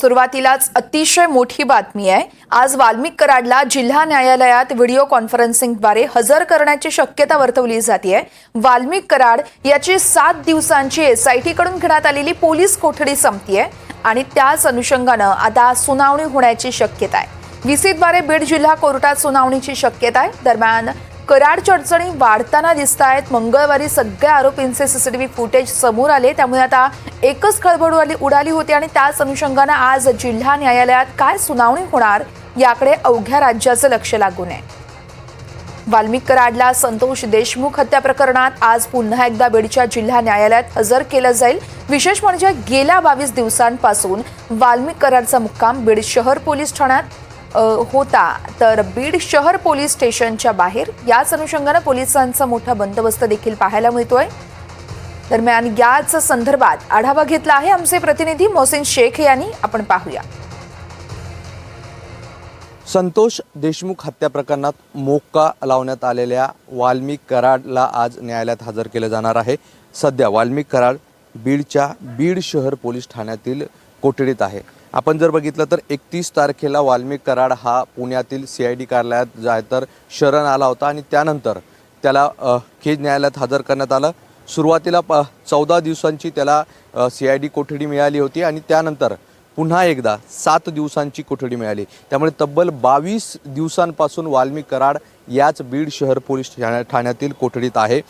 सुरुवातीलाच अतिशय मोठी बातमी आहे. आज वाल्मिक कराडला जिल्हा न्यायालयात व्हिडिओ कॉन्फरन्सिंगद्वारे हजर करण्याची शक्यता वर्तवली जाते वाल्मिक कराड याची सात दिवसांची एस आयकडून घेण्यात आलेली पोलीस कोठडी संपतीये आणि त्याच अनुषंगानं आता सुनावणी होण्याची शक्यता आहे व्हीसीद्वारे बीड जिल्हा कोर्टात सुनावणीची शक्यता आहे दरम्यान कराडच्या अडचणी वाढताना दिसत आहेत. मंगळवारी सगळ्या आरोपींचे सीसीटीव्ही फुटेज समोर आले. त्यामुळे आता एकच खळबळ उडाली उडाली होती आणि त्याच अनुषंगानं आज जिल्हा न्यायालयात काय सुनावणी होणार याकडे अवघ्या राज्याचं लक्ष लागून आहे. वाल्मिक कराडला संतोष देशमुख हत्या प्रकरणात आज पुन्हा एकदा बीडच्या जिल्हा न्यायालयात हजर केलं जाईल. विशेष म्हणजे गेल्या बावीस दिवसांपासून वाल्मिक कराडचा मुक्काम बीड शहर पोलीस ठाण्यात होता तर बीड शहर पोलीस स्टेशनच्या बाहेर याच अनुषंगानं पोलिसांचा मोठा बंदोबस्त देखील पाहायला मिळतोय. दरम्यान याच संदर्भात आढावा घेतला आहे आमचे प्रतिनिधी मोहसिन शेख यांनी. आपण पाहूया. संतोष देशमुख हत्या प्रकरणात मोक्का लावण्यात आलेल्या वाल्मिक कराडला आज न्यायालयात हजर केलं जाणार आहे. सध्या वाल्मिक कराड बीडच्या बीड शहर पोलीस ठाण्यातील कोठडीत आहे. आपण जर बघितलं तर एकतीस तारखेला वाल्मिक कराड हा पुण्यातील सी आय डी कार्यालयात जाय तर शरण आला होता आणि त्यानंतर त्याला खेज न्यायालयात हजर करण्यात आलं. सुरुवातीला प चौदा दिवसांची त्याला सी आय डी कोठडी मिळाली होती आणि त्यानंतर पुन्हा एकदा सात दिवसांची कोठडी मिळाली. त्यामुळे तब्बल बावीस दिवसांपासून वाल्मी कराड याच बीड शहर पोलीस ठाण्या ठाण्यातील कोठडीत आहे.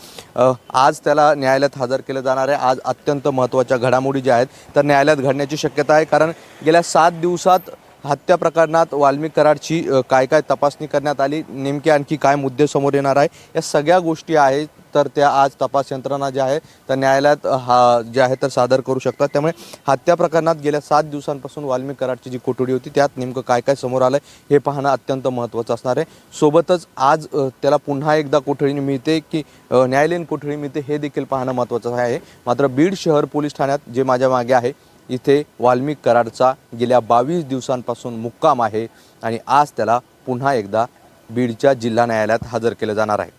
आज त्याला न्यायालयात हजर केलं जाणार आहे. आज अत्यंत महत्त्वाच्या घडामोडी ज्या आहेत तर न्यायालयात घडण्याची शक्यता आहे. कारण गेल्या सात दिवसात हत्या प्रकरणात वाल्मिक कराडची काय काय तपासणी करण्यात आली नेमके आणखी काय मुद्दे समोर येणार आहे या सगळ्या गोष्टी आहेत तर त्या आज तपास यंत्रणा ज्या आहे तर न्यायालयात हा जे आहे तर सादर करू शकतात. त्यामुळे हत्या प्रकरणात गेल्या सात दिवसांपासून वाल्मिक कराडची जी कोठडी होती त्यात नेमकं काय काय समोर आलं हे पाहणं अत्यंत महत्त्वाचं असणार आहे. सोबतच आज त्याला पुन्हा एकदा कोठडी मिळते की न्यायालयीन कोठडी मिळते हे देखील पाहणं महत्त्वाचं आहे. मात्र बीड शहर पोलीस ठाण्यात जे माझ्या मागे आहे इथे वाल्मिक कराडचा गेल्या बावीस दिवसांपासून मुक्काम आहे आणि आज त्याला पुन्हा एकदा बीडच्या जिल्हा न्यायालयात हजर केलं जाणार आहे.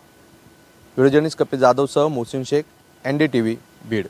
Video journalist Kapil जाधवसह Mohsin Shaikh N D T V Beed.